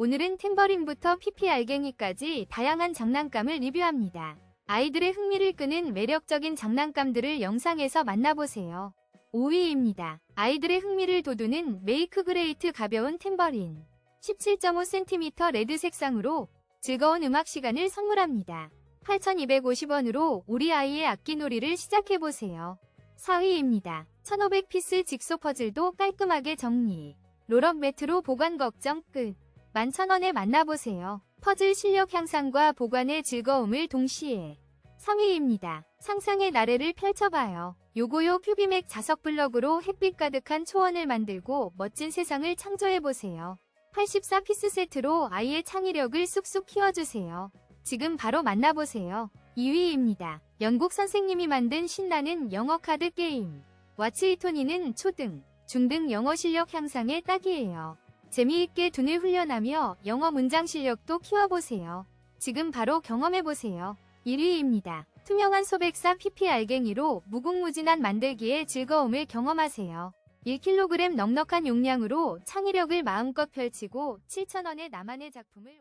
오늘은 탬버린부터 피피 알갱이까지 다양한 장난감을 리뷰합니다. 아이들의 흥미를 끄는 매력적인 장난감들을 영상에서 만나보세요. 5위입니다. 아이들의 흥미를 돋우는 메이크 그레이트 가벼운 탬버린. 17.5cm 레드 색상으로 즐거운 음악 시간을 선물합니다. 8,250원으로 우리 아이의 악기놀이를 시작해보세요. 4위입니다. 1,500피스 직소 퍼즐도 깔끔하게 정리. 롤업 매트로 보관 걱정 끝. 11,000원에 만나보세요. 퍼즐 실력 향상과 보관의 즐거움을 동시에. 3위입니다. 상상의 나래를 펼쳐봐요. 요고요 큐비맥 자석 블럭으로 햇빛 가득한 초원을 만들고 멋진 세상을 창조해보세요. 84피스 세트로 아이의 창의력을 쑥쑥 키워주세요. 지금 바로 만나보세요. 2위입니다. 영국 선생님이 만든 신나는 영어 카드 게임. 왓츠이토니는 초등, 중등 영어 실력 향상에 딱이에요. 재미있게 두뇌 훈련하며 영어 문장 실력도 키워보세요. 지금 바로 경험해보세요. 1위입니다. 투명한 소백사 PP 알갱이로 무궁무진한 만들기의 즐거움을 경험하세요. 1kg 넉넉한 용량으로 창의력을 마음껏 펼치고 7,000원의 나만의 작품을